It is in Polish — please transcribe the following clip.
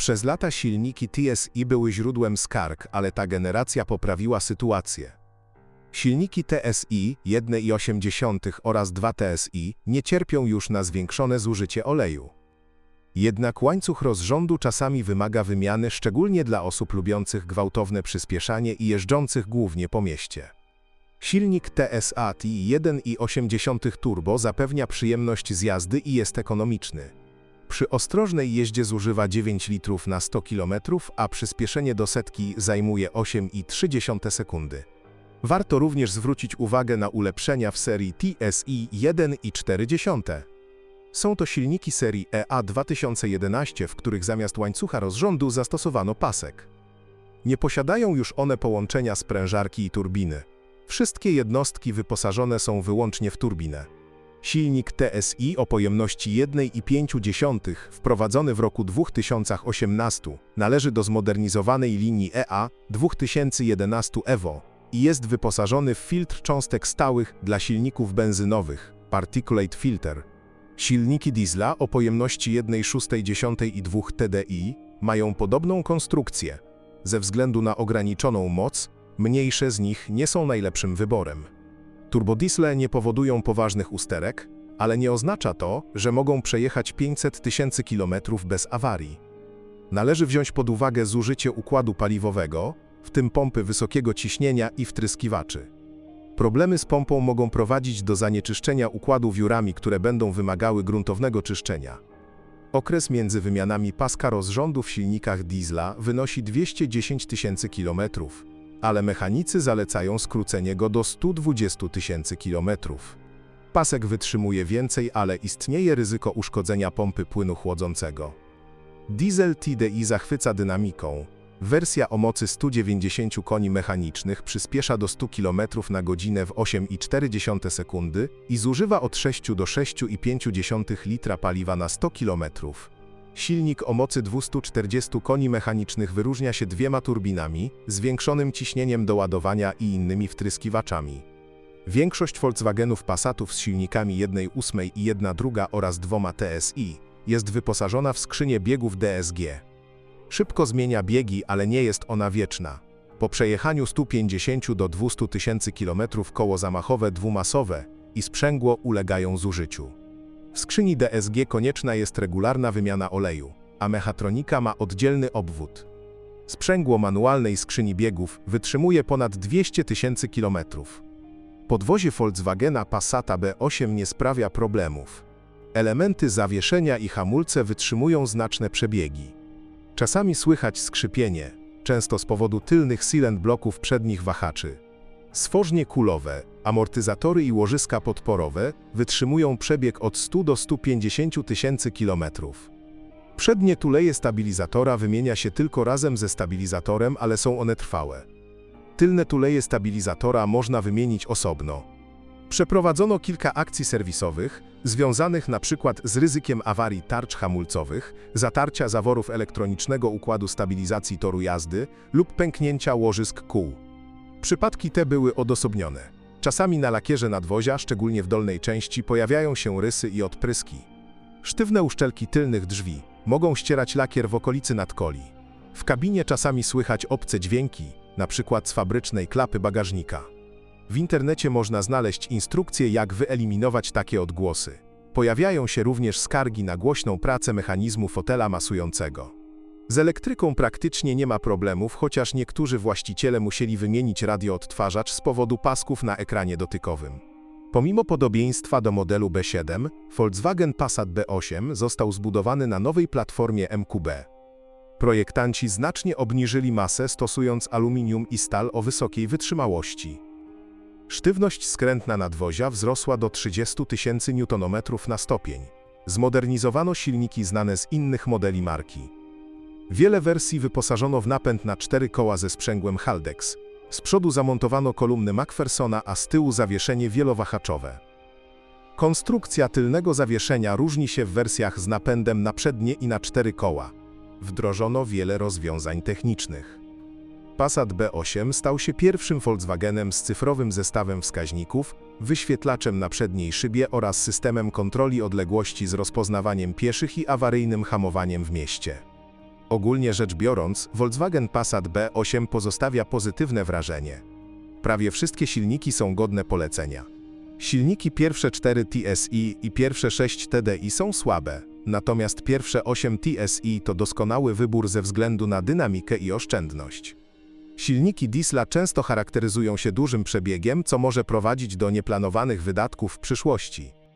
Przez lata silniki TSI były źródłem skarg, ale ta generacja poprawiła sytuację. Silniki TSI 1,8 oraz 2 TSI nie cierpią już na zwiększone zużycie oleju. Jednak łańcuch rozrządu czasami wymaga wymiany, szczególnie dla osób lubiących gwałtowne przyspieszanie i jeżdżących głównie po mieście. Silnik TSA T1,8 turbo zapewnia przyjemność z jazdy i jest ekonomiczny. Przy ostrożnej jeździe zużywa 9 litrów na 100 km, a przyspieszenie do setki zajmuje 8,3 sekundy. Warto również zwrócić uwagę na ulepszenia w serii TSI 1,4. Są to silniki serii EA 2011, w których zamiast łańcucha rozrządu zastosowano pasek. Nie posiadają już one połączenia sprężarki i turbiny. Wszystkie jednostki wyposażone są wyłącznie w turbinę. Silnik TSI o pojemności 1,5 wprowadzony w roku 2018 należy do zmodernizowanej linii EA 2011 EVO i jest wyposażony w filtr cząstek stałych dla silników benzynowych Particulate Filter. Silniki diesla o pojemności 1,6 i 2 TDI mają podobną konstrukcję. Ze względu na ograniczoną moc, mniejsze z nich nie są najlepszym wyborem. Turbodiesle nie powodują poważnych usterek, ale nie oznacza to, że mogą przejechać 500 tysięcy kilometrów bez awarii. Należy wziąć pod uwagę zużycie układu paliwowego, w tym pompy wysokiego ciśnienia i wtryskiwaczy. Problemy z pompą mogą prowadzić do zanieczyszczenia układu wiórami, które będą wymagały gruntownego czyszczenia. Okres między wymianami paska rozrządu w silnikach diesla wynosi 210 tysięcy kilometrów, ale mechanicy zalecają skrócenie go do 120 tysięcy kilometrów. Pasek wytrzymuje więcej, ale istnieje ryzyko uszkodzenia pompy płynu chłodzącego. Diesel TDI zachwyca dynamiką. Wersja o mocy 190 koni mechanicznych przyspiesza do 100 km na godzinę w 8,4 sekundy i zużywa od 6 do 6,5 litra paliwa na 100 km. Silnik o mocy 240 koni mechanicznych wyróżnia się dwiema turbinami, zwiększonym ciśnieniem do ładowania i innymi wtryskiwaczami. Większość Volkswagenów Passatów z silnikami 1.8 i 1.2 oraz dwoma TSI jest wyposażona w skrzynię biegów DSG. Szybko zmienia biegi, ale nie jest ona wieczna. Po przejechaniu 150 do 200 tysięcy km koło zamachowe dwumasowe i sprzęgło ulegają zużyciu. W skrzyni DSG konieczna jest regularna wymiana oleju, a mechatronika ma oddzielny obwód. Sprzęgło manualnej skrzyni biegów wytrzymuje ponad 200 tysięcy kilometrów. Podwozie Volkswagena Passata B8 nie sprawia problemów. Elementy zawieszenia i hamulce wytrzymują znaczne przebiegi. Czasami słychać skrzypienie, często z powodu tylnych silent bloków przednich wahaczy. Stworznie kulowe, amortyzatory i łożyska podporowe wytrzymują przebieg od 100 do 150 tysięcy kilometrów. Przednie tuleje stabilizatora wymienia się tylko razem ze stabilizatorem, ale są one trwałe. Tylne tuleje stabilizatora można wymienić osobno. Przeprowadzono kilka akcji serwisowych, związanych przykład z ryzykiem awarii tarcz hamulcowych, zatarcia zaworów elektronicznego układu stabilizacji toru jazdy lub pęknięcia łożysk kół. Przypadki te były odosobnione. Czasami na lakierze nadwozia, szczególnie w dolnej części, pojawiają się rysy i odpryski. Sztywne uszczelki tylnych drzwi mogą ścierać lakier w okolicy nadkoli. W kabinie czasami słychać obce dźwięki, przykład z fabrycznej klapy bagażnika. W internecie można znaleźć instrukcje, jak wyeliminować takie odgłosy. Pojawiają się również skargi na głośną pracę mechanizmu fotela masującego. Z elektryką praktycznie nie ma problemów, chociaż niektórzy właściciele musieli wymienić radioodtwarzacz z powodu pasków na ekranie dotykowym. Pomimo podobieństwa do modelu B7, Volkswagen Passat B8 został zbudowany na nowej platformie MQB. Projektanci znacznie obniżyli masę stosując aluminium i stal o wysokiej wytrzymałości. Sztywność skrętna nadwozia wzrosła do 30 tysięcy Nm na stopień. Zmodernizowano silniki znane z innych modeli marki. Wiele wersji wyposażono w napęd na cztery koła ze sprzęgłem Haldex. Z przodu zamontowano kolumny Macphersona, a z tyłu zawieszenie wielowahaczowe. Konstrukcja tylnego zawieszenia różni się w wersjach z napędem na przednie i na cztery koła. Wdrożono wiele rozwiązań technicznych. Passat B8 stał się pierwszym Volkswagenem z cyfrowym zestawem wskaźników, wyświetlaczem na przedniej szybie oraz systemem kontroli odległości z rozpoznawaniem pieszych i awaryjnym hamowaniem w mieście. Ogólnie rzecz biorąc, Volkswagen Passat B8 pozostawia pozytywne wrażenie. Prawie wszystkie silniki są godne polecenia. Silniki pierwsze 4 TSI i pierwsze 6 TDI są słabe, natomiast pierwsze 8 TSI to doskonały wybór ze względu na dynamikę i oszczędność. Silniki diesla często charakteryzują się dużym przebiegiem, co może prowadzić do nieplanowanych wydatków w przyszłości.